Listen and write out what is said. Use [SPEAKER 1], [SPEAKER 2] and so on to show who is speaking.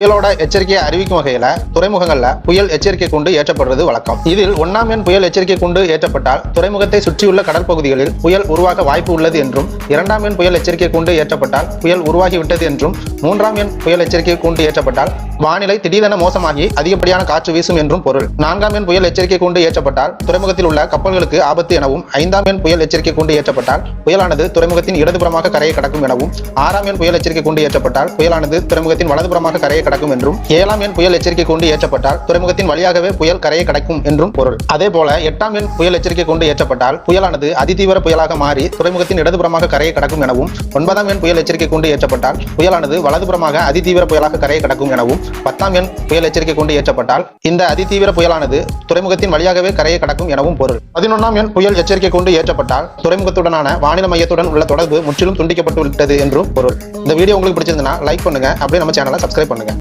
[SPEAKER 1] புயலோட எச்சரிக்கையை அறிவிக்கும் வகையில துறைமுகங்கள்ல புயல் எச்சரிக்கை குண்டு ஏற்றப்படுறது வழக்கம். இதில் ஒன்னாம் எண் புயல் எச்சரிக்கை குண்டு ஏற்றப்பட்டால் துறைமுகத்தை சுற்றியுள்ள கடற்பகுதிகளில் புயல் உருவாக வாய்ப்பு உள்ளது என்றும் இரண்டாம் எண் புயல் எச்சரிக்கை குண்டு ஏற்றப்பட்டால் புயல் உருவாகிவிட்டது என்றும் மூன்றாம் எண் புயல் எச்சரிக்கை கூண்டு ஏற்றப்பட்டால் வானிலை திடீரென மோசமாகி அதிகப்படியான காற்று வீசும் என்றும் பொருள். நான்காம் எண் புயல் எச்சரிக்கை கூண்டு ஏற்றப்பட்டால் துறைமுகத்தில் உள்ள கப்பல்களுக்கு ஆபத்து எனவும் ஐந்தாம் எண் புயல் எச்சரிக்கை கூண்டு ஏற்றப்பட்டால் புயலானது துறைமுகத்தின் இடதுபுறமாக கரையை கடக்கும் எனவும் ஆறாம் எண் புயல் எச்சரிக்கை கூண்டு ஏற்றப்பட்டால் புயலானது துறைமுகத்தின் வலதுபுறமாக கரையை கடக்கும் என்றும் ஏழாம் எண் புயல் எச்சரிக்கை கூண்டு ஏற்றப்பட்டால் துறைமுகத்தின் வழியாகவே புயல் கரையை கடக்கும் என்றும் பொருள். அதே போல எட்டாம் எண் புயல் எச்சரிக்கை கூண்டு ஏற்றப்பட்டால் புயலானது அதிதீவிர புயலாக மாறி துறைமுகத்தின் இடதுபுறமாக கரையை கடக்கும் எனவும் ஒன்பதாம் எண் புயல் எச்சரிக்கை கூண்டு ஏற்றப்பட்டால் புயலானது வலதுபுறமாக அதிதீவிர புயலாக கரையை கடக்கும் எனவும் பத்தாம் எண் புயல் எச்சரிக்கை கொண்டு ஏற்றப்பட்டால் இந்த அதிதீவிர புயலானது துறைமுகத்தின் வழியாகவே கரையை கடக்கும் எனவும் பொருள். பதினொன்றாம் எண் புயல் எச்சரிக்கை கொண்டு ஏற்றப்பட்டால் துறைமுகத்துடனான வானிலை மையத்துடன் உள்ள தொடர்பு முற்றிலும் துண்டிக்கப்பட்டு விட்டது என்றும் பொருள். இந்த வீடியோ உங்களுக்கு பிடிச்சிருந்தனா லைக் பண்ணுங்க. அப்படியே நம்ம சேனலை சப்ஸ்கிரைப் பண்ணுங்க.